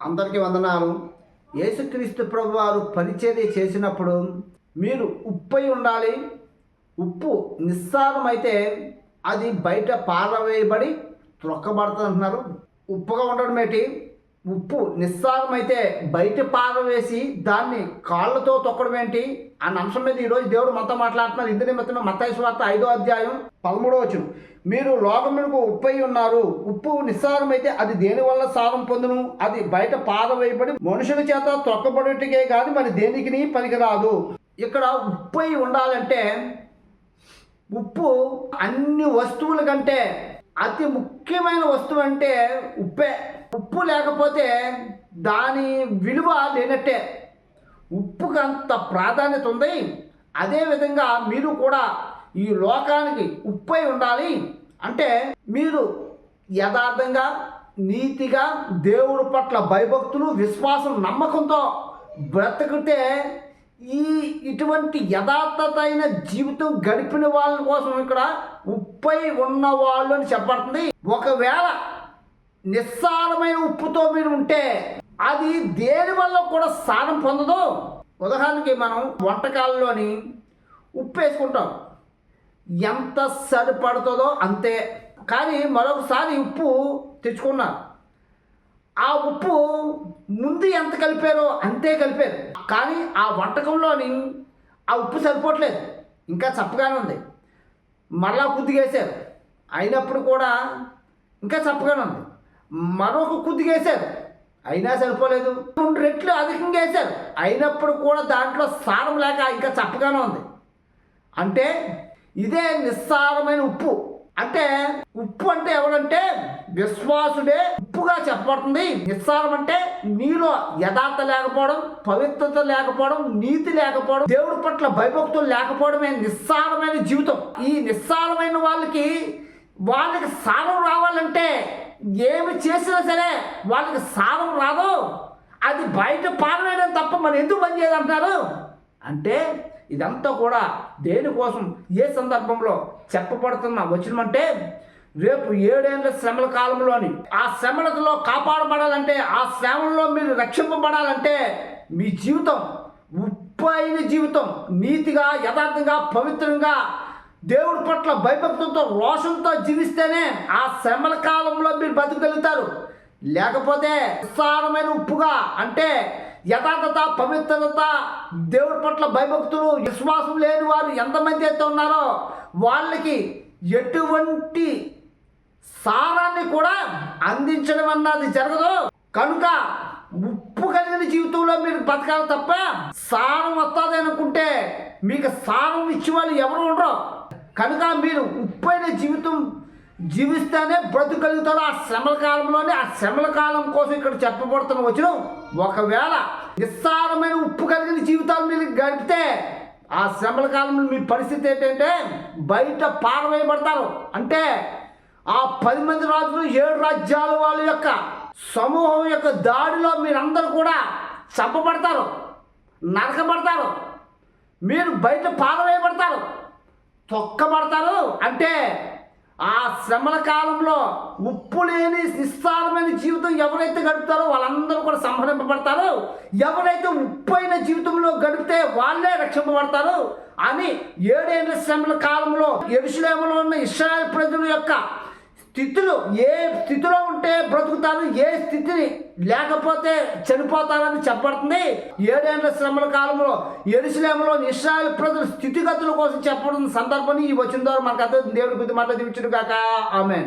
అందరికీ వందనాలు. యేసుక్రీస్తు ప్రభు వారు పరిచర్య చేసినప్పుడు మీరు ఉప్పై ఉండాలి. ఉప్పు నిస్సారమైతే అది బయట పారవేయబడి త్రొక్కబడుతుంది అంటున్నారు ఉప్పుగా ఉండడం ఏంటి? ఉప్పు నిస్సారమైతే బయట పారవేసి దాన్ని కాళ్ళతో తొక్కడం ఏంటి? అన్న అంశం మీద ఈరోజు దేవుడు మనతో మాట్లాడుతున్నారు. ఇందు నిమిత్తం మత్తాయి స్వార్థ ఐదో అధ్యాయం పదమూడో వచ్చిన మీరు లోకములకు ఉప్పై ఉన్నారు. ఉప్పు నిస్సారమైతే అది దేనివల్ల సారం పొందును? అది బయట పారవేయబడి మనుషుల చేత తొక్కబడుటకే కానీ మరి దేనికి పనికిరాదు? ఇక్కడ ఉప్పై ఉండాలంటే ఉప్పు అన్ని వస్తువుల కంటే అతి ముఖ్యమైన వస్తువు అంటే ఉప్పే. ఉప్పు లేకపోతే దాని విలువ లేనట్టే. ఉప్పుకు అంత ప్రాధాన్యత ఉంది. అదేవిధంగా మీరు కూడా ఈ లోకానికి ఉప్పై ఉండాలి. అంటే మీరు యథార్థంగా నీతిగా దేవుడి పట్ల భయభక్తులు విశ్వాసం నమ్మకంతో బ్రతికితే ఈ ఇటువంటి యథార్థత అయిన జీవితం గడిపిన వాళ్ళ కోసం ఇక్కడ ఉప్పై ఉన్న వాళ్ళు అని చెప్పబడుతుంది. ఒకవేళ నిస్సారమైన ఉప్పుతో మీరు ఉంటే అది దేని వల్ల కూడా సారం పొందదు? ఉదాహరణకి మనం వంటకాలలోని ఉప్పు వేసుకుంటాం. ఎంత సరిపడుతుందో అంతే. కానీ మరొకసారి ఉప్పు తెచ్చుకున్నారు. ఆ ఉప్పు ముందు ఎంత కలిపారో అంతే కలిపారు. కానీ ఆ వంటకంలోని ఆ ఉప్పు సరిపోవట్లేదు. ఇంకా చప్పగానే ఉంది. మరలా కుద్దిగేశారు. అయినప్పుడు కూడా ఇంకా చప్పగానే ఉంది. మరొక కుద్దిగేశారు. అయినా సరిపోలేదు. రెండు రెట్లు అధికంగా వేశారు. అయినప్పుడు కూడా దాంట్లో సారం లేక ఇంకా చప్పగానే ఉంది. అంటే ఇదే నిస్సారమైన ఉప్పు. అంటే ఉప్పు అంటే ఎవరంటే విశ్వాసుడే. ఉప్పుగా చెప్పబడుతుంది. నిస్సారం అంటే నీలో యథార్థ లేకపోవడం పవిత్రత లేకపోవడం నీతి లేకపోవడం దేవుడి పట్ల భయభక్తులు లేకపోవడమే నిస్సారమైన జీవితం. ఈ నిస్సారమైన వాళ్ళకి వాళ్ళకి సారం రావాలంటే ఏమి చేసినా సరే వాళ్ళకి సారం రాదు. అది బయట పారవేయడం తప్ప మరి ఎందుకు పనిచేయాలంటున్నారు అంటే ఇదంతా కూడా దేనికోసం ఏ సందర్భంలో చెప్పబడుతున్న వచ్చినమంటే రేపు ఏడేళ్ళ శ్రమల కాలంలోని ఆ శ్రమలతో కాపాడబడాలంటే ఆ శ్రమల్లో మీరు రక్షింపబడాలంటే మీ జీవితం ఉప్పు అయిన జీవితం నీతిగా యథార్థంగా పవిత్రంగా దేవుడి పట్ల భయభక్తులతో రోషంతో జీవిస్తేనే ఆ శ్రమల కాలంలో మీరు బతకగలుగుతారు. లేకపోతే విస్తారమైన ఉప్పుగా అంటే యథార్థత పవిత్రత దేవుడి పట్ల భయభక్తులు విశ్వాసం లేని వారు ఎంతమంది అయితే ఉన్నారో వాళ్ళకి ఎటువంటి సారాన్ని కూడా అందించడం అన్నది జరగదు. కనుక ఉప్పు కలిగిన జీవితంలో మీరు బతకాలి తప్ప సారం వస్తుంది అనుకుంటే మీకు సారం ఇచ్చే వాళ్ళు ఎవరు ఉండరు. కనుక మీరు ఉప్పైన జీవితం జీవిస్తేనే బ్రతుకలుగుతారు ఆ శ్రమల కాలంలోనే ఆ శ్రమల కాలం కోసం ఇక్కడ చెప్పబడుతున్న వచ్చిన ఒకవేళ నిస్సారమైన ఉప్పు కలిగిన జీవితాలు మీరు గడిపితే ఆ శ్రమల కాలంలో మీ పరిస్థితి ఏంటంటే బయట పారవేయబడతారు. అంటే ఆ పది మంది రాజులు ఏడు రాజ్యాల వాళ్ళ యొక్క సమూహం యొక్క దాడిలో మీరందరూ కూడా చంపబడతారు నరకబడతారు. మీరు బయట పారవేయబడతారు తొక్కబడతారు. అంటే ఆ శ్రమల కాలంలో ఉప్పు లేని నిస్సారమైన జీవితం ఎవరైతే గడుపుతారో వాళ్ళందరూ కూడా సంహరింపబడతారు. ఎవరైతే ఉప్పైన జీవితంలో గడిపితే వాళ్ళే రక్షింపబడతారు అని ఏడేళ్ళ శ్రమల కాలంలో ఎరుసలేములో ఉన్న ఇస్రాయల్ ప్రజల యొక్క స్థితులు ఏ స్థితిలో ఉంటే బ్రతుకుతారు ఏ స్థితిని లేకపోతే చనిపోతారని చెప్పబడుతుంది. ఏడేళ్ళ శ్రమల కాలంలో ఎరుసలేములో ఇస్రాయల్ ప్రజల స్థితిగతుల కోసం చెప్పబడిన సందర్భాన్ని ఈ వచ్చిన ద్వారా మనకు అర్థం దేవుడి గురించి మాట్లాడి కాక ఆమె